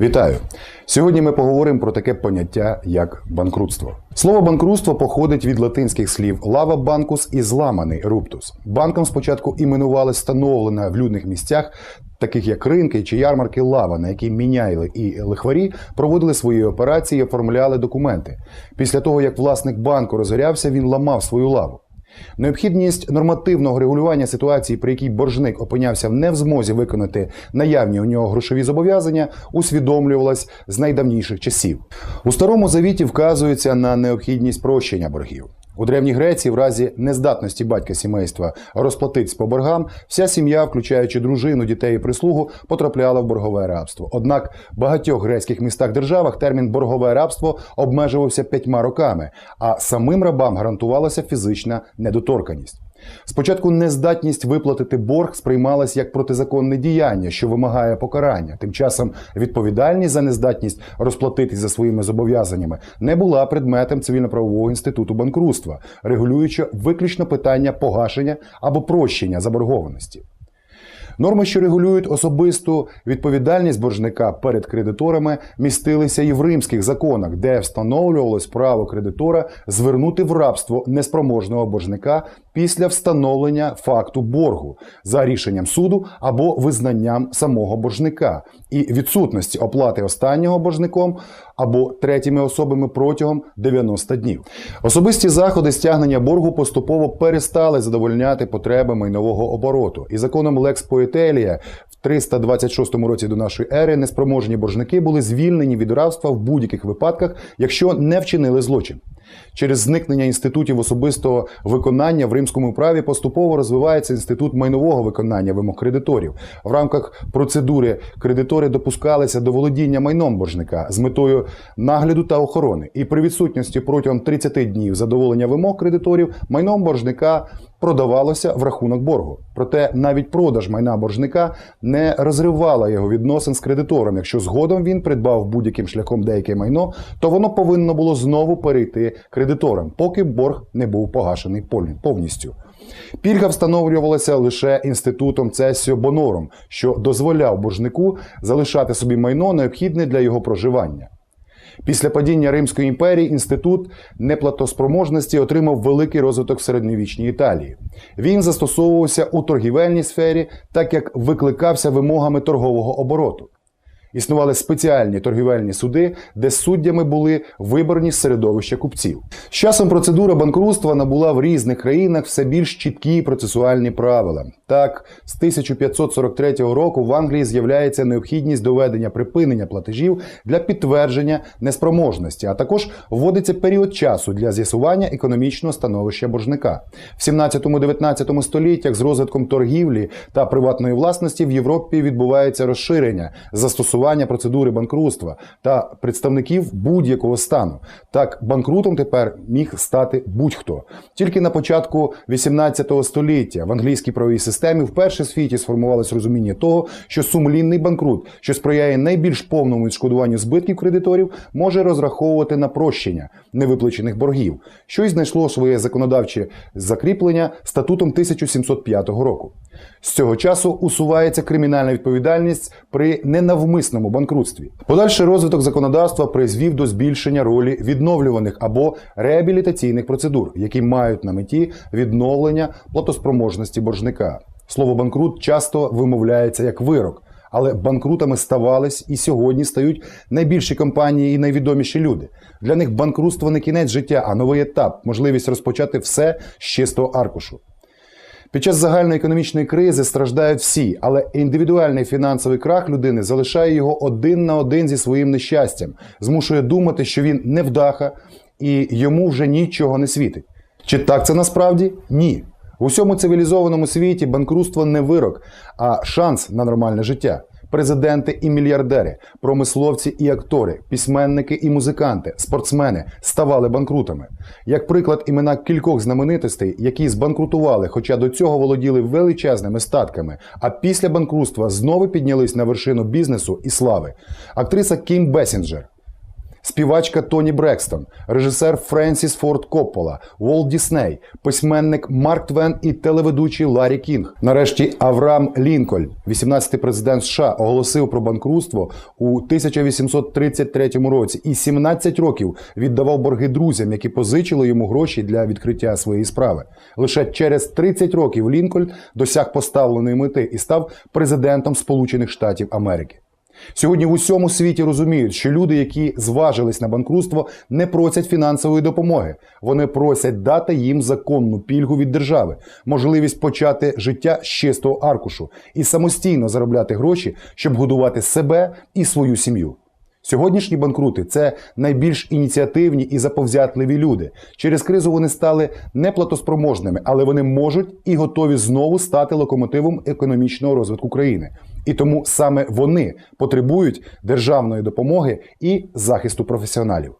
Вітаю! Сьогодні ми поговоримо про таке поняття як банкрутство. Слово банкрутство походить від латинських слів лава банкус і зламаний руптус. Банком спочатку іменували встановлена в людних місцях, таких як ринки чи ярмарки лава, на які міняйли і лихварі проводили свої операції і оформляли документи. Після того як власник банку розорявся, він ламав свою лаву. Необхідність нормативного регулювання ситуації, при якій боржник опинявся не в змозі виконати наявні у нього грошові зобов'язання, усвідомлювалась з найдавніших часів. У старому завіті вказується на необхідність прощення боргів. У Древній Греції, в разі нездатності батька сімейства розплатитись по боргам, вся сім'я, включаючи дружину, дітей і прислугу, потрапляла в боргове рабство. Однак в багатьох грецьких містах-державах термін боргове рабство обмежувався п'ятьма роками, а самим рабам гарантувалася фізична недоторканість. Спочатку нездатність виплатити борг сприймалась як протизаконне діяння, що вимагає покарання. Тим часом відповідальність за нездатність розплатитись за своїми зобов'язаннями не була предметом цивільно-правового інституту банкрутства, регулюючи виключно питання погашення або прощення заборгованості. Норми, що регулюють особисту відповідальність боржника перед кредиторами, містилися і в римських законах, де встановлювалось право кредитора звернути в рабство неспроможного боржника після встановлення факту боргу за рішенням суду або визнанням самого боржника і відсутності оплати останнього боржником або третіми особами протягом 90 днів. Особисті заходи стягнення боргу поступово перестали задовольняти потреби майнового обороту, і законом Poetelia в 326 році до нашої ери неспроможні боржники були звільнені від рабства в будь-яких випадках, якщо не вчинили злочин. Через зникнення інститутів особистого виконання в римському праві поступово розвивається інститут майнового виконання вимог кредиторів. В рамках процедури кредитори допускалися до володіння майном боржника з метою нагляду та охорони. І при відсутності протягом 30 днів задоволення вимог кредиторів майном боржника продавалося в рахунок боргу. Проте навіть продаж майна боржника не розривала його відносин з кредитором. Якщо згодом він придбав будь-яким шляхом деяке майно, то воно повинно було знову перейти кредиторам, поки борг не був погашений повністю. Пільга встановлювалася лише інститутом Цесіо Бонором, що дозволяв боржнику залишати собі майно необхідне для його проживання. Після падіння Римської імперії інститут неплатоспроможності отримав великий розвиток в середньовічній Італії. Він застосовувався у торгівельній сфері, так як викликався вимогами торгового обороту. Існували спеціальні торгівельні суди, де суддями були виборні середовища купців. З часом процедура банкрутства набула в різних країнах все більш чіткі процесуальні правила. Так, з 1543 року в Англії з'являється необхідність доведення припинення платежів для підтвердження неспроможності, а також вводиться період часу для з'ясування економічного становища боржника. В 17-19 століттях з розвитком торгівлі та приватної власності в Європі відбувається розширення застосування процедури банкрутства та представників будь-якого стану. Так, банкрутом тепер міг стати будь-хто. Тільки на початку 18 століття в англійській правовій системі вперше в світі сформувалось розуміння того, що сумлінний банкрут, що сприяє найбільш повному відшкодуванню збитків кредиторів, може розраховувати на прощення невиплачених боргів, що й знайшло своє законодавче закріплення статутом 1705 року. З цього часу усувається кримінальна відповідальність при ненавмисному банкрутстві. Подальший розвиток законодавства призвів до збільшення ролі відновлюваних або реабілітаційних процедур, які мають на меті відновлення платоспроможності боржника. Слово банкрут часто вимовляється як вирок. Але банкрутами ставались і сьогодні стають найбільші компанії і найвідоміші люди. Для них банкрутство не кінець життя, а новий етап, можливість розпочати все з чистого аркушу. Під час загальної економічної кризи страждають всі, але індивідуальний фінансовий крах людини залишає його один на один зі своїм нещастям, змушує думати, що він невдаха і йому вже нічого не світить. Чи так це насправді? Ні. У всьому цивілізованому світі банкрутство не вирок, а шанс на нормальне життя. Президенти і мільярдери, промисловці і актори, письменники і музиканти, спортсмени ставали банкрутами. Як приклад, імена кількох знаменитостей, які збанкрутували, хоча до цього володіли величезними статками, а після банкрутства знову піднялись на вершину бізнесу і слави. Актриса Кім Бесінджер, співачка Тоні Брекстон, режисер Френсіс Форд Коппола, Волт Дісней, письменник Марк Твен і телеведучий Ларі Кінг. Нарешті Авраам Лінкольн, 18-й президент США, оголосив про банкрутство у 1833 році і 17 років віддавав борги друзям, які позичили йому гроші для відкриття своєї справи. Лише через 30 років Лінкольн досяг поставленої мети і став президентом Сполучених Штатів Америки. Сьогодні в усьому світі розуміють, що люди, які зважились на банкрутство, не просять фінансової допомоги. Вони просять дати їм законну пільгу від держави, можливість почати життя з чистого аркушу і самостійно заробляти гроші, щоб годувати себе і свою сім'ю. Сьогоднішні банкрути це найбільш ініціативні і заповзятливі люди. Через кризу вони стали неплатоспроможними, але вони можуть і готові знову стати локомотивом економічного розвитку країни. І тому саме вони потребують державної допомоги і захисту професіоналів.